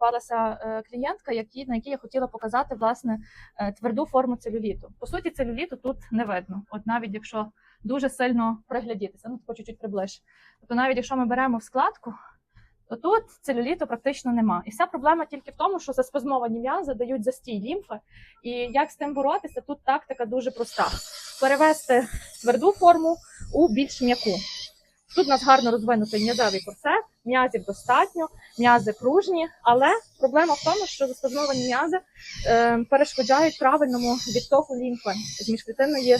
попалася е, клієнтка, які, на якій я хотіла показати власне е, тверду форму целюліту. По суті, целюліту тут не видно. От навіть якщо дуже сильно приглядітися, ну тако чуть-чуть приближ. Тобто, навіть якщо ми беремо в складку, то тут целюліту практично нема. І вся проблема тільки в тому, що заспазмовані м'язи дають застій лімфи. І як з тим боротися, тут тактика дуже проста: перевести тверду форму у більш м'яку. Тут у нас гарно розвинутий м'язевий корсет, м'язів достатньо, м'язи пружні, але проблема в тому, що заспазмовані м'язи е, перешкоджають правильному відтоку лімфи з міжклітинної е,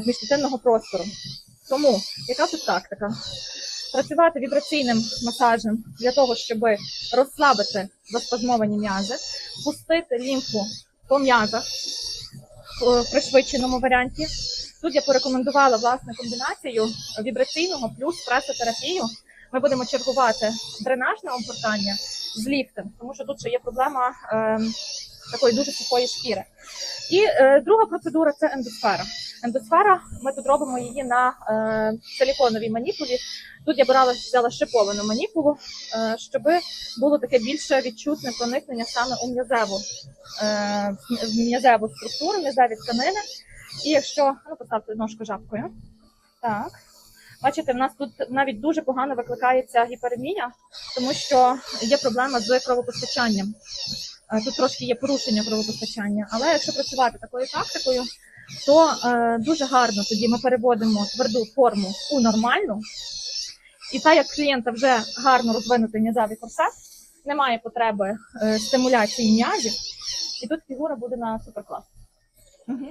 з міжклітинного простору. Тому яка тут тактика? Працювати вібраційним масажем для того, щоб розслабити заспазмовані м'язи, пустити лімфу по м'язах е, в пришвидшеному варіанті. Тут я порекомендувала власне комбінацію вібраційного плюс пресотерапію. Ми будемо чергувати дренажне обгортання з ліфтем, тому що тут ще є проблема е, такої дуже сухої шкіри. І е, друга процедура це ендосфера. Ендосфера, ми тут робимо її на е, силіконовій маніпулі. Тут я брала взяла шиповану маніпулу, е, щоб було таке більше відчутне проникнення саме у м'язеву, е, м'язеву структуру, м'язеві тканини. І якщо ну поставте ножку жабкою, так бачите, в нас тут навіть дуже погано викликається гіперемія, тому що є проблема з кровопостачанням. Е, Тут трошки є порушення кровопостачання, але якщо працювати такою тактикою, то е, дуже гарно тоді ми переводимо тверду форму у нормальну. І так як клієнта вже гарно розвинутий м'язевий корсет, немає потреби е, стимуляції м'язів, і тут фігура буде на суперклас. Угу.